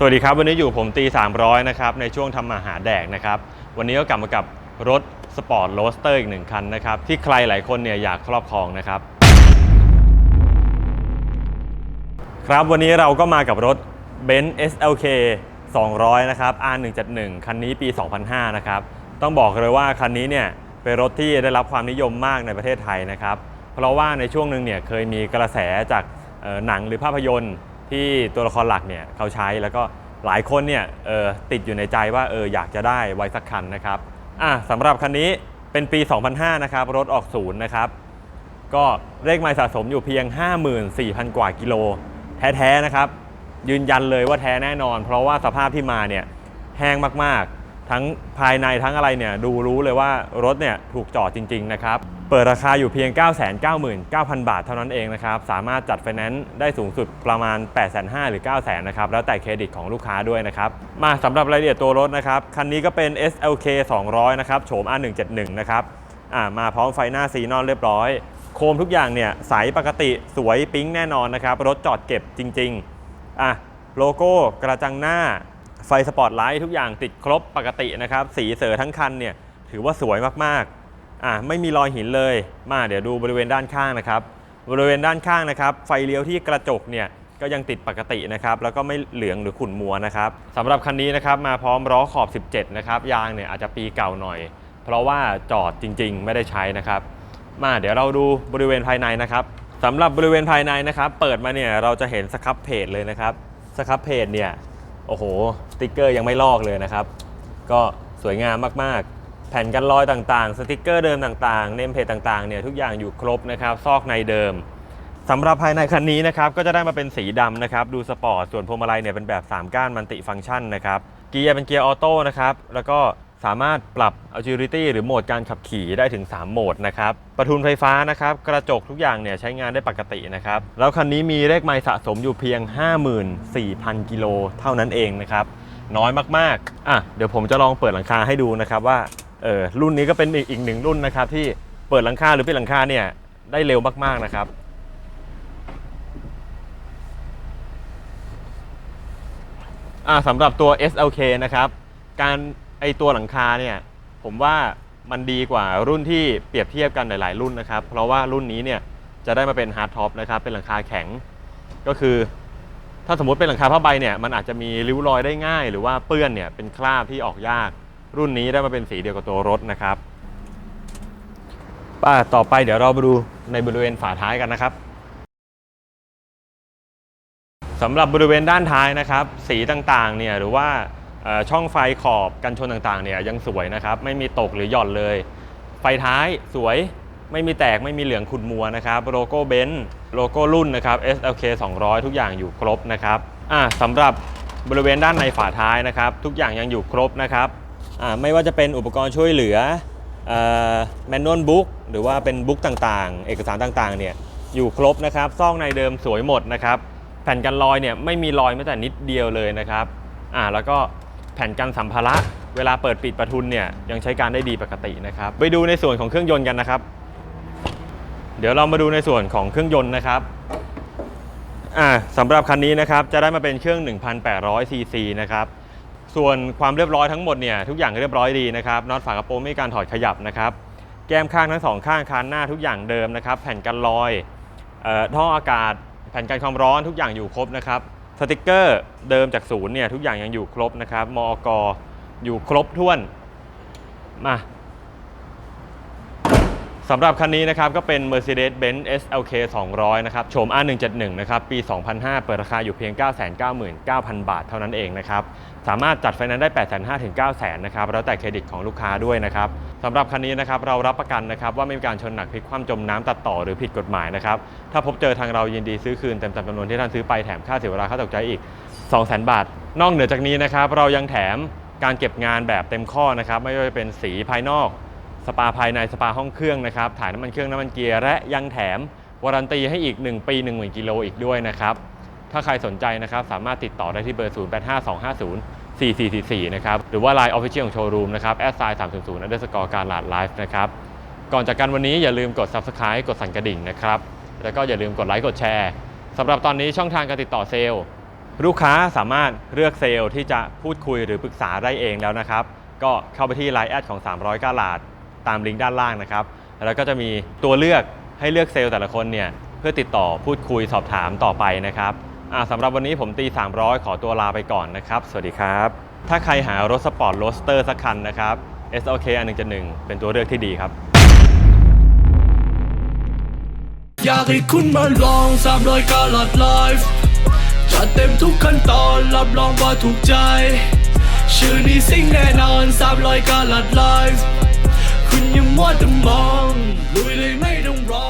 สวัสดีครับ วันนี้อยู่ผมตี 300 นะครับ ในช่วงทำมาหาแดกนะครับ วันนี้ก็กลับมากับรถสปอร์ตโรสเตอร์อีกหนึ่งคันนะครับ ที่ใครหลายคนเนี่ยอยากครอบครองนะครับ ครับวันนี้เราก็มากับรถ Benz SLK 200 นะครับ R171 คันนี้ปี 2005 นะครับ ต้องบอกเลยว่าคันนี้เนี่ยเป็นรถที่ได้รับความนิยมมากในประเทศไทยนะครับ เพราะว่าในช่วงหนึ่งเนี่ยเคยมีกระแสจากหนังหรือภาพยนตร์ ที่ตัวละครหลักเนี่ยเขาใช้แล้วก็หลายคนเนี่ยเออติดอยู่ในใจว่าเอออยากจะได้ไว้สักคันนะครับอะสำหรับคันนี้เป็นปี 2005 นะครับ รถออกศูนย์นะครับ ก็เลขไมล์สะสมอยู่เพียง 54,000 กว่ากิโล แท้ๆนะครับ ยืนยันเลยว่าแท้แน่นอน เพราะว่าสภาพที่มาเนี่ยแห้งมากๆ ทั้งภายในทั้งอะไรเนี่ยดูรู้เลยว่ารถเนี่ยถูกจอดจริง ๆ นะครับ เปิดราคาอยู่เพียง 999,000 บาทเท่านั้นเองนะครับ สามารถจัดไฟแนนซ์ได้สูงสุดประมาณ 8,500หรือ 900,000นะครับ แล้วแต่เครดิตของลูกค้าด้วยนะครับ มาสำหรับรายละเอียดตัวรถนะครับ คันนี้ก็เป็น SLK 200 นะครับ โฉม R171 นะครับอ่ามาพร้อมไฟหน้าซีนอนเรียบร้อย โคมทุกอย่างเนี่ยใสปกติสวยปิ๊งแน่นอนนะครับ รถจอดเก็บจริงๆอะโลโก้กระจังหน้า ไฟสปอตไลท์ทุกอย่างติดครบปกตินะครับ สีเสือทั้งคันเนี่ยถือว่าสวยมากๆ อะไม่มีรอยหินเลย มาเดี๋ยวดูบริเวณด้านข้างนะครับ บริเวณด้านข้างนะครับ ไฟเลี้ยวที่กระจกเนี่ยก็ยังติดปกตินะครับ แล้วก็ไม่เหลืองหรือขุ่นมัวนะครับสำหรับคันนี้นะครับมาพร้อมล้อขอบ 17 นะครับ ยางเนี่ยอาจจะปีเก่าหน่อย เพราะว่าจอดจริง ๆ ไม่ได้ใช้นะครับ มาเดี๋ยวเราดูบริเวณภายในนะครับสำหรับบริเวณภายในนะครับ เปิดมาเนี่ยเราจะเห็นสครับเพจเลยนะครับสครับเพจเนี่ยโอ้โหสติกเกอร์ยังไม่ลอกเลยนะครับ ก็สวยงามมากๆ แผ่นกันรอยต่างๆ สติกเกอร์เดิมต่างๆ เนมเพจต่างๆ เนี่ยทุกอย่างอยู่ครบนะครับ ซอกในเดิมสำหรับภายในคันนี้นะครับก็จะได้มาเป็นสีดำนะครับ ดูสปอร์ต ส่วนพวงมาลัยเนี่ยเป็นแบบ 3 ก้านมันติฟังก์ชันนะครับ เกียร์เป็นเกียร์ออโต้นะครับ แล้วก็สามารถปรับ agility หรือโหมดการขับขี่ได้ถึง 3 โหมดนะครับ ประทุนไฟฟ้านะครับ กระจกทุกอย่างเนี่ยใช้งานได้ปกตินะครับ แล้วคันนี้มีเลขไมล์สะสมอยู่เพียง 54,000 กิโลเท่านั้นเองนะครับ น้อยมากๆ อะ เดี๋ยวผมจะลองเปิดหลังคาให้ดูนะครับว่า เออรุ่นนี้ก็เป็นอีกอีกหนึ่งรุ่นนะครับ ที่เปิดหลังคาหรือปิดหลังคาเนี่ยได้เร็วมากๆนะครับ อ่าสำหรับตัว SLK นะครับ การไอตัวหลังคาเนี่ยผมว่ามันดีกว่ารุ่นที่เปรียบเทียบกันหลาย ๆ รุ่นนะครับ เพราะว่ารุ่นนี้เนี่ยจะได้มาเป็นฮาร์ดท็อปนะครับเป็นหลังคาแข็ง ก็คือ ถ้าสมมติเป็นหลังคาผ้าใบเนี่ยมันอาจจะมีริ้วรอยได้ง่าย หรือว่าเปื้อนเนี่ยเป็นคราบที่ออกยาก รุ่นนี้ได้มาเป็นสีเดียวกับตัวรถนะครับป้าต่อไปเดี๋ยวเรามาดูในบริเวณฝาท้ายกันนะครับสำหรับบริเวณด้านท้ายนะครับ สีต่างๆเนี่ยหรือว่าช่องไฟขอบกันชนต่างๆเนี่ยยังสวยนะครับ ไม่มีตกหรือหย่อนเลย ไฟท้ายสวยไม่มีแตกไม่มีเหลืองขุ่นมัวนะครับโลโก้เบนซ์โลโก้รุ่นนะครับ SLK 200 ทุกอย่างอยู่ครบนะครับอ่าสำหรับบริเวณด้านในฝาท้ายนะครับ ทุกอย่างยังอยู่ครบนะครับ ไม่ว่าจะเป็นอุปกรณ์ช่วยเหลือแมนนวลบุ๊กหรือว่าเป็นบุ๊กต่างๆ เอกสารต่างๆเนี่ยอยู่ครบนะครับซองในเดิมสวยหมดนะครับแผ่นกันรอยเนี่ยไม่มีรอยแม้แต่นิดเดียวเลยนะครับอ่าแล้วก็แผ่นกันสัมภาระเวลาเปิดปิดประทุนเนี่ยยังใช้การได้ดีปกตินะครับไปดูในส่วนของเครื่องยนต์กันนะครับ เดี๋ยวเรามาดูในส่วนของเครื่องยนต์นะครับอ่าสำหรับคันนี้นะครับจะได้มาเป็นเครื่อง 1,800ซีซีนะครับ ส่วนความเรียบร้อยทั้งหมดเนี่ยทุกอย่างเรียบร้อยดีนะครับน็อตฝากระโปรงไม่มีการถอดขยับนะครับแก้มข้างทั้งสองข้างคานหน้าทุกอย่างเดิมนะครับแผ่นกันรอยออท่ออากาศ แผ่นกันความร้อนทุกอย่างอยู่ครบนะครับสติกเกอร์เดิมจากศูนย์เนี่ยทุกอย่างยังอยู่ครบนะครับมอกอยู่ครบถ้วนมา สำหรับคันนี้นะครับก็เป็น Mercedes-Benz SLK 200 นะครับโฉม R171 นะครับปี 2005 เปิดราคาอยู่เพียง 999,000 บาทเท่านั้นเองนะครับสามารถจัดไฟแนนซ์ได้ 8,500ถึง900,000นะครับแล้วแต่เครดิตของลูกค้าด้วยนะครับสำหรับคันนี้นะครับเรารับประกันนะครับว่าไม่มีการชนหนักพลิกคว่ำจมน้ำตัดต่อหรือผิดกฎหมายนะครับถ้าพบเจอทางเรายินดีซื้อคืนเต็มจำนวนที่ท่านซื้อไปแถมค่าเสียเวลาค่าตกใจอีก 200,000 บาท นอกเหนือจากนี้นะครับเรายังแถมการเก็บงานแบบเต็มข้อนะครับไม่ว่าจะเป็นสีภายนอก สปาภายในสปาห้องเครื่องนะครับ ถ่ายน้ำมันเครื่องน้ำมันเกียร์และยังแถมวารันตีให้อีก 1 ปี 10,000กิโลอีกด้วยนะครับ ถ้าใครสนใจนะครับ สามารถติดต่อได้ที่เบอร์ 0 8 5 2 5 0 4 4 4 4 นะครับ หรือว่า Line Official ของโชว์รูมนะครับแอดไซน์3 0 0 underscore การลาดไลฟ์นะครับ ก่อนจากกันวันนี้อย่าลืมกด Subscribe กดสั่นกระดิ่งนะครับ แล้วก็อย่าลืมกดไลค์กดแชร์สำหรับตอนนี้ช่องทางการติดต่อเซลล์ ลูกค้าสามารถเลือกเซลล์ที่จะพูดคุยหรือปรึกษาได้เองแล้วนะครับ ก็เข้าไปที่ Line แอดของ 300กาลาด ตามลิงก์ด้านล่างนะครับ แล้วก็จะมีตัวเลือกให้เลือกเซลล์แต่ละคนเนี่ยเพื่อติดต่อพูดคุยสอบถามต่อไปนะครับสำหรับวันนี้ผมตี 300 ขอตัวลาไปก่อนนะครับ สวัสดีครับ ถ้าใครหารถสปอร์ตโรสเตอร์สักคันนะครับ SLK อันหนึ่งจะหนึ่งเป็นตัวเลือกที่ดีครับ อยากให้คุณมาลองสามรอยกาลัดไลฟ์จัดเต็มทุกขั้นตอนรับรองว่าถูกใจ ชื่อนี้สิ่งแน่นอนสามรอยกาลัดไลฟ์ คุณยังมัวแต่มองลุยเลยไม่ต้องรอ